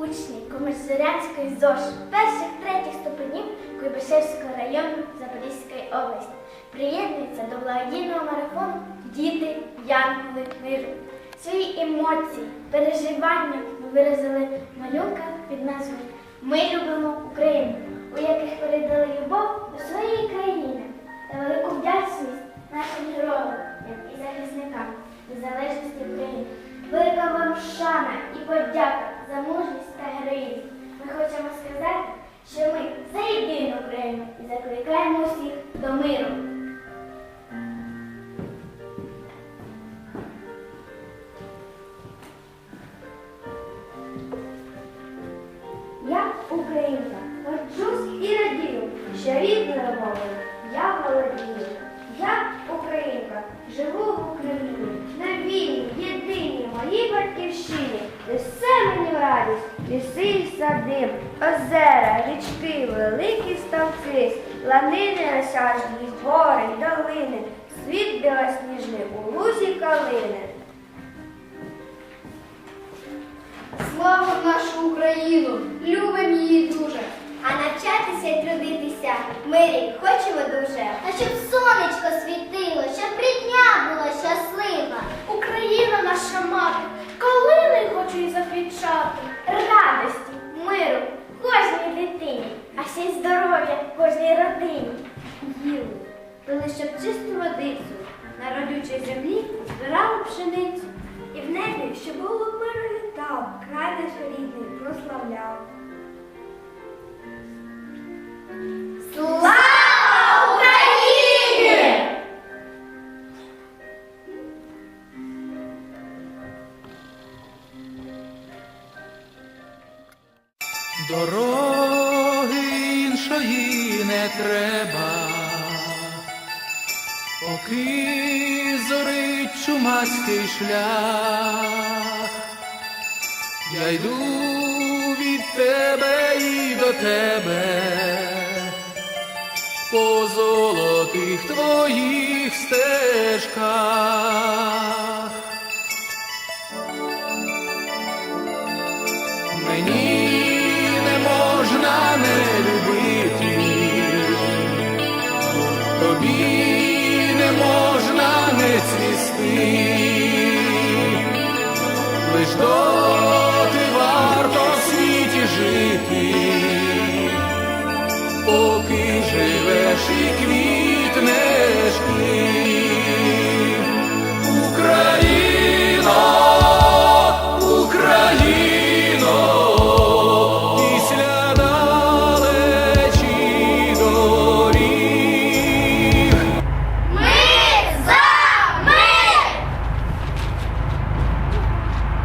учні Комерсорянської ЗОЖ перших третіх ступенів Куйбишевського району Запорізької області приєднуються до благодійного марафону Діти Янголи миру. Свої емоції, переживання ми виразили в малюнках під назвою Ми любимо Україну, у яких передали любов до своєї країни та велику вдячність нашим героям і захисникам незалежності України. Велика вам шана і подяка за мужність та героїзм. Ми хочемо сказати, що ми за єдину Україну і закликаємо усіх до миру. Я українка, горджусь і радію, що рідною мовою я володію. Я українка, живу в Україні, на вільній, єдиній моїй батьківщині, радість, ліси і сади, озера, річки, великі ставки, ланини осяжні, гори, долини, світ білосніжний у лузі калини. Слава нашу Україну! Щоб чисту водицю, на родючій землі збирали пшеницю. І в небі, щоб голуб миру літав, край наш рідний прославляв. Слава! Дороги іншої не треба, поки зорить чумацький шлях, я йду від тебе і до тебе, по золотих твоїх стежках. Мені не можна не любити, тобі не цвісти, лиш доти варто в світі жити, поки живе.